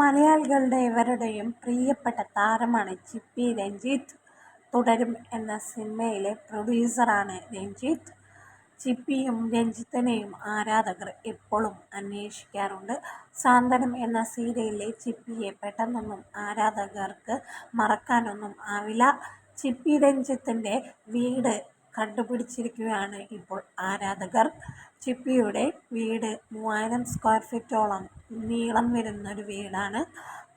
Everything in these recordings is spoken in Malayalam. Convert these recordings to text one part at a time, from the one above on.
മലയാളികളുടെ ഏവരുടെയും പ്രിയപ്പെട്ട താരമാണ് ചിപ്പി രഞ്ജിത്ത്. തുടരും എന്ന സിനിമയിലെ പ്രൊഡ്യൂസറാണ് രഞ്ജിത്ത്. ചിപ്പിയും രഞ്ജിത്തിനെയും ആരാധകർ എപ്പോഴും അന്വേഷിക്കാറുണ്ട്. സാന്ത്വനം എന്ന സീരിയലിലെ ചിപ്പിയെ പെട്ടെന്നൊന്നും ആരാധകർക്ക് മറക്കാനൊന്നും ആവില്ല. ചിപ്പി രഞ്ജിത്തിന്റെ വീട് കണ്ടുപിടിച്ചിരിക്കുകയാണ് ഇപ്പോൾ ആരാധകർ. ചിപ്പിയുടെ വീട് മൂവായിരം സ്ക്വയർ ഫീറ്റോളം നീളം വരുന്ന ഒരു വീടാണ്.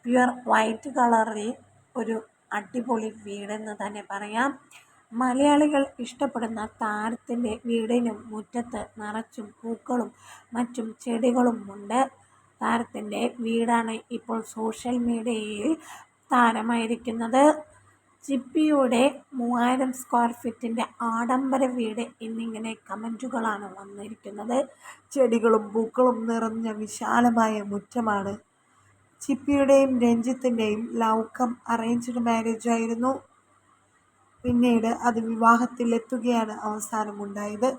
പ്യുവർ വൈറ്റ് കളറിൽ ഒരു അടിപൊളി വീടെന്ന് തന്നെ പറയാം. മലയാളികൾ ഇഷ്ടപ്പെടുന്ന താരത്തിന്റെ വീടിനും മുറ്റത്ത് നിറച്ചും പൂക്കളും മറ്റും ചെടികളും ഉണ്ട് താരത്തിന്റെ വീടാണ് ഇപ്പോൾ സോഷ്യൽ മീഡിയയിൽ താരമായിരിക്കുന്നത്. ചിപ്പിയുടെ മൂവായിരം സ്ക്വയർ ഫീറ്റിന്റെ ആഡംബര വീട് എന്നിങ്ങനെ കമന്റുകളാണ് വന്നിരിക്കുന്നത്. ചെടികളും പൂക്കളും നിറഞ്ഞ വിശാലമായ മുറ്റമാണ്. ചിപ്പിയുടെയും രഞ്ജിത്തിന്റെയും ലവ് അറേഞ്ച്ഡ് അറേഞ്ച്ഡ് മാരേജായിരുന്നു. പിന്നീട് അത് വിവാഹത്തിലെത്തുകയാണ് അവസാനമുണ്ടായത്.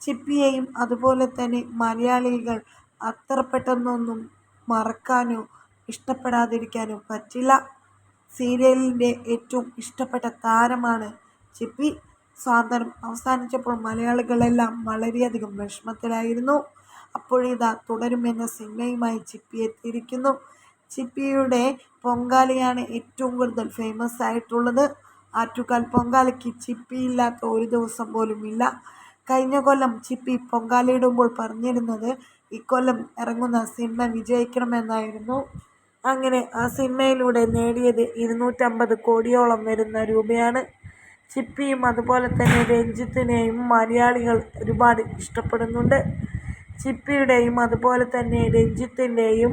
ചിപ്പിയെയും അതുപോലെ തന്നെ മലയാളികൾ അത്ര പെട്ടെന്നൊന്നും മറക്കാനോ ഇഷ്ടപ്പെടാതിരിക്കാനോ പറ്റില്ല. സീരിയലിന്റെ ഏറ്റവും ഇഷ്ടപ്പെട്ട താരമാണ് ചിപ്പി. സ്വാതന്ത്ര്യം അവസാനിച്ചപ്പോൾ മലയാളികളെല്ലാം വളരെയധികം വിഷമത്തിലായിരുന്നു. അപ്പോഴിതാ തുടരുമെന്ന സിനിമയുമായി ചിപ്പി എത്തിയിരിക്കുന്നു. ചിപ്പിയുടെ പൊങ്കാലയാണ് ഏറ്റവും കൂടുതൽ ഫേമസ് ആയിട്ടുള്ളത്. ആറ്റുകാൽ പൊങ്കാലയ്ക്ക് ചിപ്പിയില്ലാത്ത ഒരു ദിവസം പോലും ഇല്ല. കഴിഞ്ഞ കൊല്ലം ചിപ്പി പൊങ്കാലയിടുമ്പോൾ പറഞ്ഞിരുന്നത് ഇക്കൊല്ലം ഇറങ്ങുന്ന സിനിമ വിജയിക്കണമെന്നായിരുന്നു. അങ്ങനെ ആ സിനിമയിലൂടെ നേടിയത് ഇരുന്നൂറ്റമ്പത് കോടിയോളം വരുന്ന രൂപയാണ്. ചിപ്പിയും അതുപോലെ തന്നെ രഞ്ജിത്തിനെയും മലയാളികൾ ഒരുപാട് ഇഷ്ടപ്പെടുന്നുണ്ട്. ചിപ്പിയുടെയും അതുപോലെ തന്നെ രഞ്ജിത്തിന്റെയും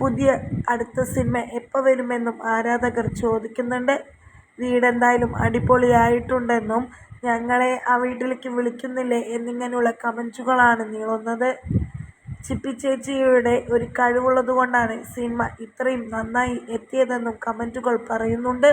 പുതിയ അടുത്ത സിനിമ എപ്പോൾ വരുമെന്നും ആരാധകർ ചോദിക്കുന്നുണ്ട്. വീടെന്തായാലും അടിപൊളിയായിട്ടുണ്ടെന്നും ഞങ്ങളെ ആ വീട്ടിലേക്ക് വിളിക്കുന്നില്ലേ എന്നിങ്ങനെയുള്ള കമൻസുകളാണ് നീളുന്നത്. ചിപ്പിച്ചേച്ചിയുടെ ഒരു കഴിവുള്ളതുകൊണ്ടാണ് സിനിമ ഇത്രയും നന്നായി എത്തിയതെന്നും കമന്റുകൾ പറയുന്നുണ്ട്.